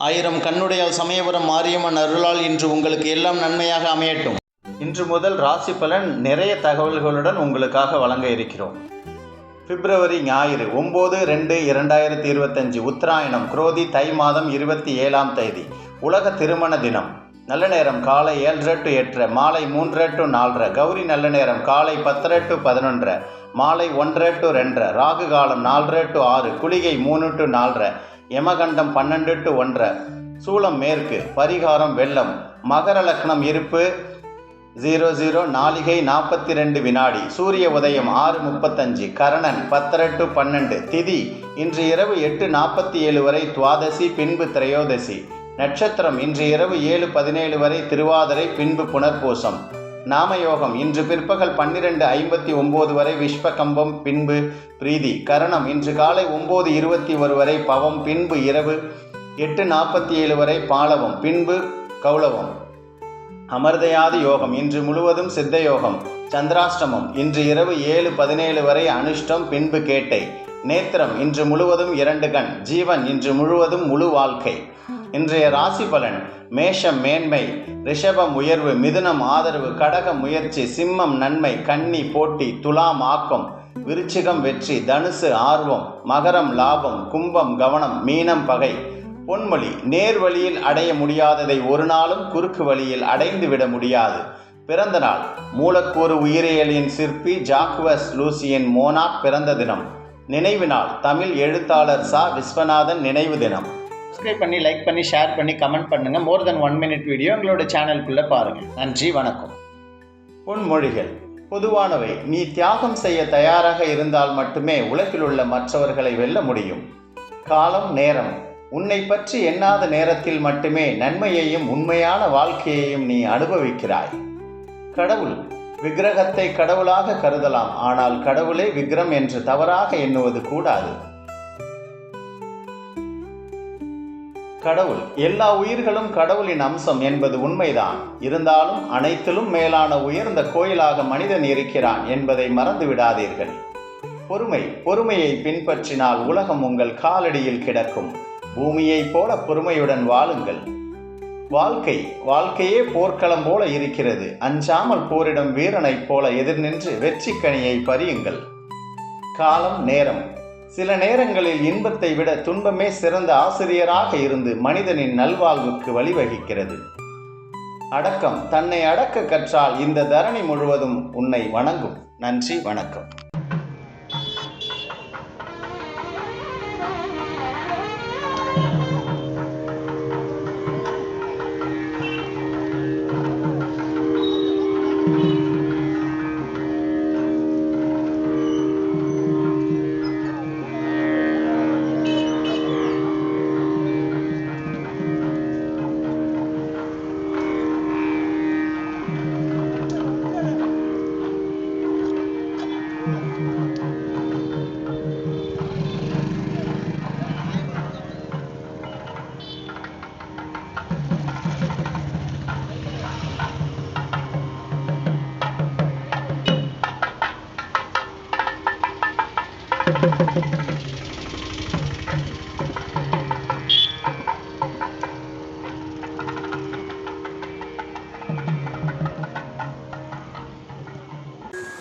ஆயிரம் கண்ணுடையால் சமயபுரம் மாரியம்மன் அருளால் இன்று உங்களுக்கு எல்லாம் நன்மையாக அமையட்டும். இன்று முதல் ராசி பலன் நிறைய தகவல்களுடன் உங்களுக்காக வழங்க இருக்கிறோம். பிப்ரவரி ஞாயிறு ஒம்பது ரெண்டு இரண்டாயிரத்தி இருபத்தஞ்சு உத்தராயணம் குரோதி தை மாதம் இருபத்தி ஏழாம் தேதி. உலக திருமண தினம். நல்ல நேரம் காலை ஏழரை டு எட்டரை மாலை மூன்றரை டு நாலரை கௌரி நல்ல நேரம் காலை பத்தரை டு பதினொன்றரை மாலை ஒன்றரை டு ரெண்டரை ராகு காலம் நாலரை டு ஆறு குளிகை மூணு டு நாலரை யமகண்டம் பன்னெண்டு டு ஒன்றரை. சூலம் மேற்கு பரிகாரம் வெள்ளம். மகர லக்னம் இருப்பு ஜீரோ ஜீரோ நாளிகை நாற்பத்தி ரெண்டு வினாடி. சூரிய உதயம் ஆறு முப்பத்தஞ்சு கரணன் பத்தரை டு பன்னெண்டு. திதி இன்று இரவு எட்டு நாற்பத்தி ஏழு வரை துவாதசி பின்பு திரையோதசி. நட்சத்திரம் இன்று இரவு ஏழு பதினேழு வரை திருவாதிரை பின்பு புனர்பூசம். நாமயோகம். இன்று பிற்பகல் பன்னிரெண்டு ஐம்பத்தி ஒம்பது வரை விஸ்வகம்பம் பின்பு பிரீதி. கரணம் இன்று காலை ஒம்பது இருபத்தி ஒரு வரை பவம் பின்பு இரவு எட்டு நாற்பத்தி ஏழு வரை பாலவம் பின்பு கௌளவம். அமர்தயாது யோகம் இன்று முழுவதும் சித்த யோகம் சந்திராஷ்டமம் இன்று இரவு ஏழு பதினேழு வரை அனுஷ்டம் பின்பு கேட்டை. நேத்திரம் இன்று முழுவதும் இரண்டு கண். ஜீவன் இன்று முழுவதும் முழு வாழ்க்கை. இன்றைய ராசி பலன் மேஷம் மேன்மை ரிஷபம் உயர்வு மிதுனம் ஆதரவு கடகம் முயற்சி சிம்மம் நன்மை கன்னி போட்டி துலாம் ஆக்கம் விருச்சிகம் வெற்றி தனுசு ஆர்வம் மகரம் லாபம் கும்பம் கவனம் மீனம் பகை. பொன்மொழி நேர் வழியில் அடைய முடியாததை ஒரு நாளும் குறுக்கு வழியில் அடைந்து விட முடியாது. பிறந்த நாள் மூலக்கூறு உயிரியலின் சிற்பி ஜாக்வஸ் லூசியின் மோனாக் பிறந்த தினம். நினைவு நாள் தமிழ் எழுத்தாளர் சா. விஸ்வநாதன் நினைவு தினம். சப்ஸ்கிரைப் பண்ணி லைக் பண்ணி ஷேர் பண்ணி கமெண்ட் பண்ணுங்க. More than one minute video எங்களோட சேனலுக்குள்ளே பாருங்கள் நன்றி வணக்கம். பொன்மொழிகள் பொதுவானவை. நீ தியாகம் செய்ய தயாராக இருந்தால் மட்டுமே உலகில் உள்ள மற்றவர்களை வெல்ல முடியும். காலம் நேரம். உன்னை பற்றி எண்ணாத நேரத்தில் மட்டுமே நன்மையையும் உண்மையான வாழ்க்கையையும் நீ அனுபவிக்கிறாய். கடவுள். விக்கிரகத்தை கடவுளாக கருதலாம். ஆனால் கடவுளே விக்ரம் என்று தவறாக எண்ணுவது கூடாது. கடவுள். எல்லா உயிர்களும் கடவுளின் அம்சம் என்பது உண்மைதான். இருந்தாலும் அனைத்திலும் மேலான உயர்ந்த கோயிலாக மனிதன் இருக்கிறான் என்பதை மறந்து விடாதீர்கள். பொறுமை. பொறுமையை பின்பற்றினால் உலகம் உங்கள் காலடியில் கிடக்கும். பூமியைப் போல பொறுமையுடன் வாழுங்கள். வாழ்க்கை. வாழ்க்கையே போர்க்களம் போல இருக்கிறது. அஞ்சாமல் போரிடும் வீரனைப் போல எதிர் நின்று வெற்றி கனியை பறியுங்கள். காலம் நேரம். சில நேரங்களில் இன்பத்தை விட துன்பமே சிறந்த ஆசிரியராக இருந்து மனிதனின் நல்வாழ்வுக்கு வழிவகுக்கிறது. அடக்கம் தன்னை அடக்க கற்றால் இந்த தரணி முழுவதும் உன்னை வணங்கும். நன்றி வணக்கம்.